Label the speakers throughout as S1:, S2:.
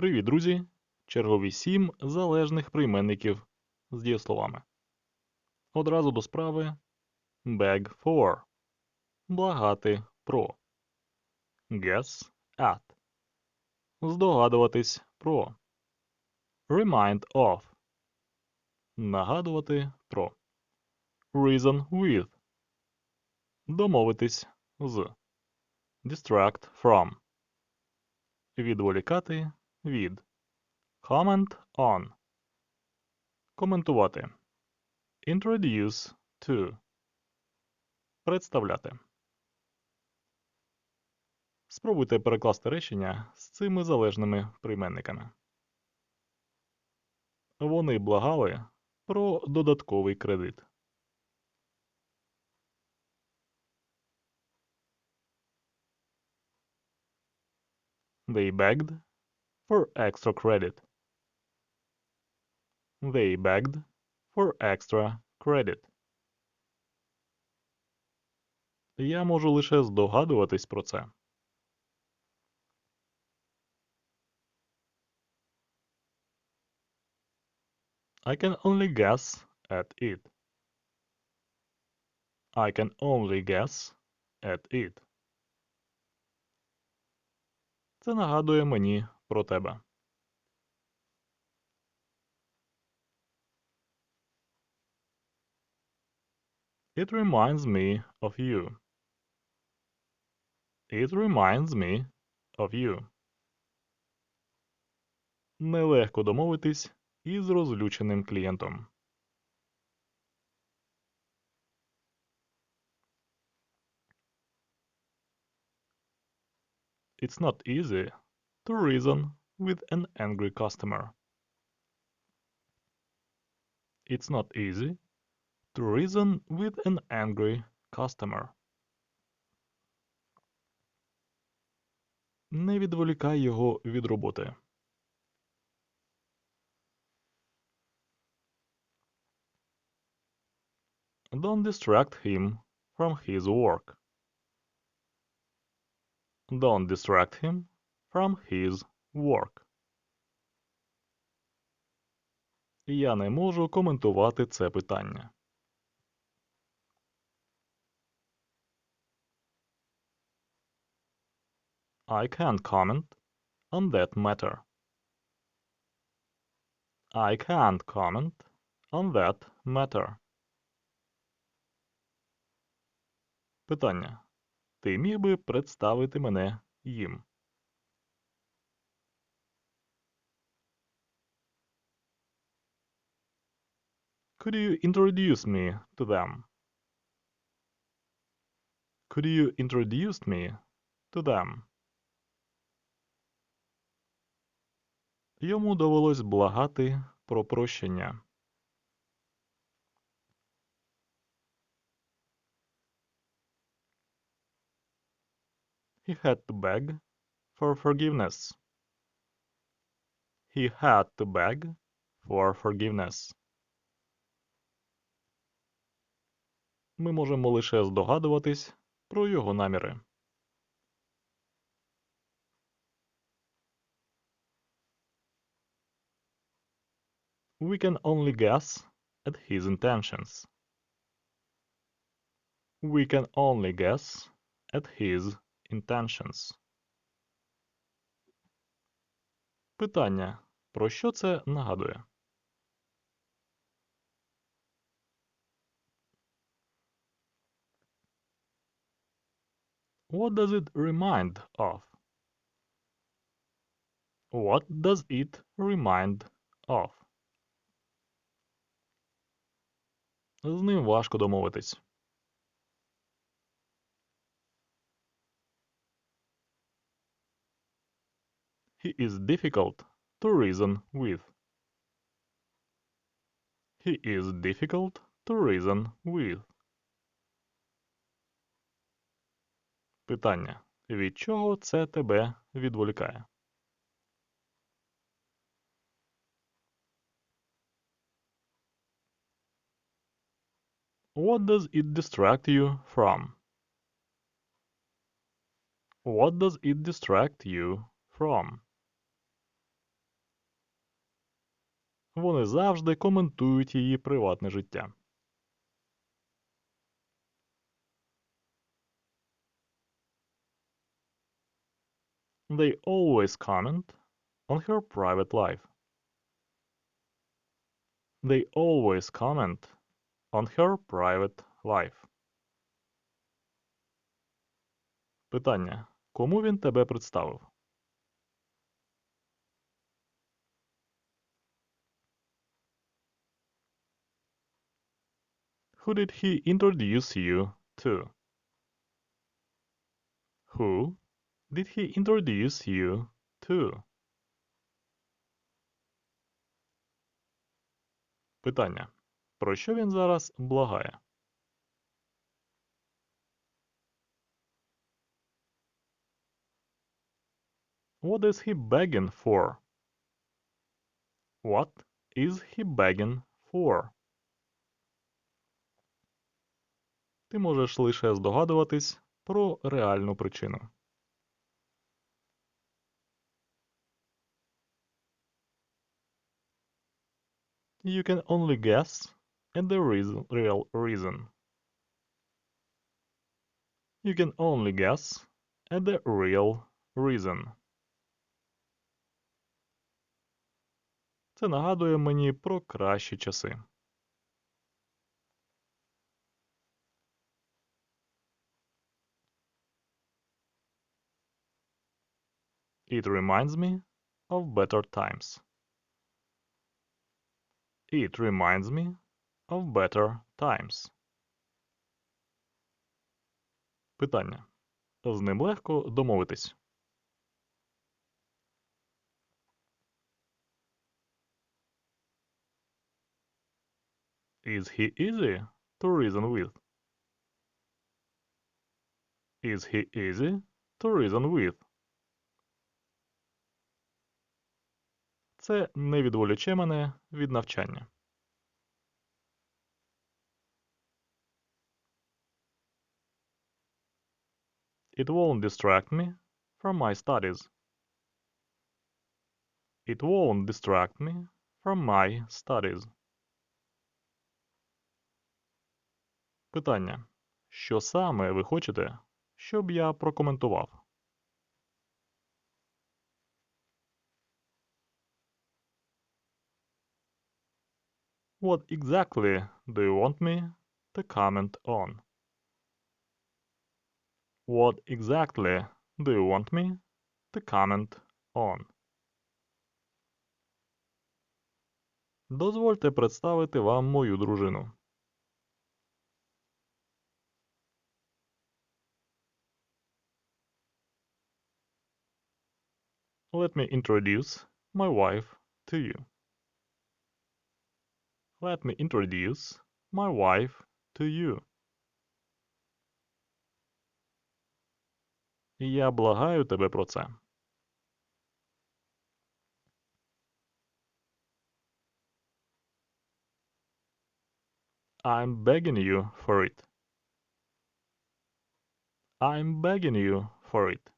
S1: Привіт, друзі! Чергові сім залежних прийменників з дієсловами. Одразу до справи. Beg for. Благати про. Guess at. Здогадуватись про. Remind of. Нагадувати про. Reason with. Домовитись з. Distract from. Відволікати від. Comment on. Коментувати. Introduce to. Представляти. Спробуйте перекласти речення з цими залежними прийменниками. Вони благали про додатковий кредит. They begged for extra credit. They begged for extra credit. Я можу лише здогадуватись про це. I can only guess at it. I can only guess at it. Це нагадує мені про тебе. It reminds me of you. It reminds me of you. Нелегко домовитись із розлюченим клієнтом. It's not easy to reason with an angry customer. It's not easy to reason with an angry customer. Не відволікай його від роботи. Don't distract him from his work. Don't distract him from his work. Я не можу коментувати це питання. I can't comment on that matter. I can't comment on that matter. Питання. Ти міг би представити мене їм? Could you introduce me to them? Could you introduce me to them? Йому довелось благати про прощення. He had to beg for forgiveness. He had to beg for forgiveness. Ми можемо лише здогадуватись про його наміри. We can only guess at his intentions. We can only guess at his intentions. Питання. Про що це нагадує? What does it remind of? What does it remind of? З ним важко домовитись. He is difficult to reason with. He is difficult to reason with. Питання. Від чого це тебе відволікає? What does it distract you from? What does it distract you from? Вони завжди коментують її приватне життя. They always comment on her private life. They always comment on her private life. Питання. Кому він тебе представив? Who did he introduce you to? Who did he introduce you to? Питання. Про що він зараз благає? What is he begging for? What is he begging for? Ти можеш лише здогадуватись про реальну причину. You can only guess at the reason, real reason. You can only guess at the real reason. Це нагадує мені про кращі часи. It reminds me of better times. It reminds me of better times. Питання. З ним легко домовитись. Is he easy to reason with? Is he easy to reason with? Це не відволіче мене від навчання. It won't distract me from my studies. It won't distract me from my studies. Питання. Що саме ви хочете, щоб я прокоментував? What exactly do you want me to comment on? What exactly do you want me to comment on? Дозвольте представити вам мою дружину. Let me introduce my wife to you. Let me introduce my wife to you. Я благаю тебе про це. I'm begging you for it. I'm begging you for it.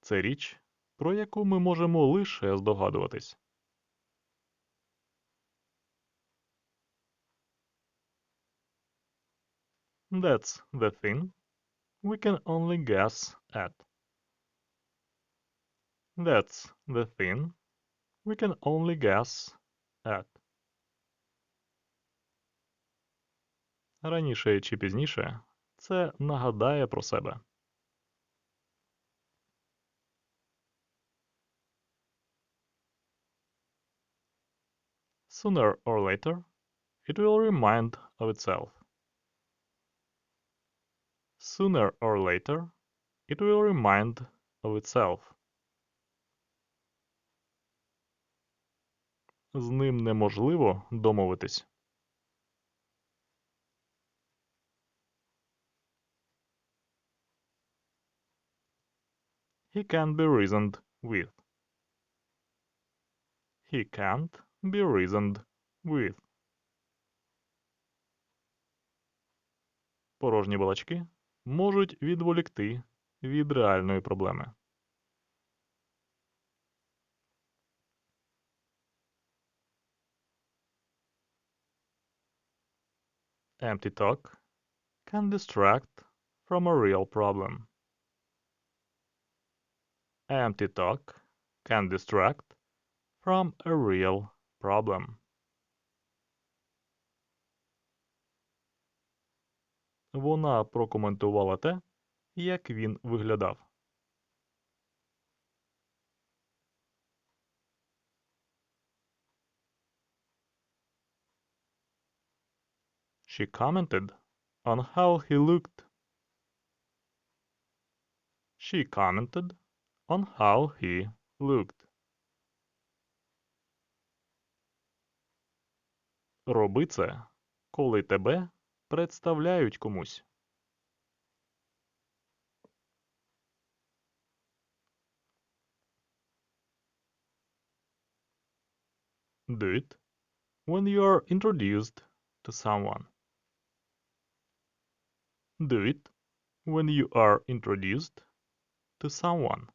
S1: Це річ, про яку ми можемо лише здогадуватись. That's the thing we can only guess at. That's the thing we can only guess at. Раніше чи пізніше це нагадає про себе. Sooner or later, it will remind of itself. Sooner or later, it will remind of itself. З ним неможливо домовитись. He can be reasoned with. He can't be reasoned with. Порожні балачки можуть відволікти від реальної проблеми. Empty talk can distract from a real problem. Empty talk can distract from a real problem. Вона прокоментувала те, як він виглядав. She commented on how he looked. She commented on how he looked. Роби це, коли тебе представляють комусь. Do it when you are introduced to someone. Do it when you are introduced to someone.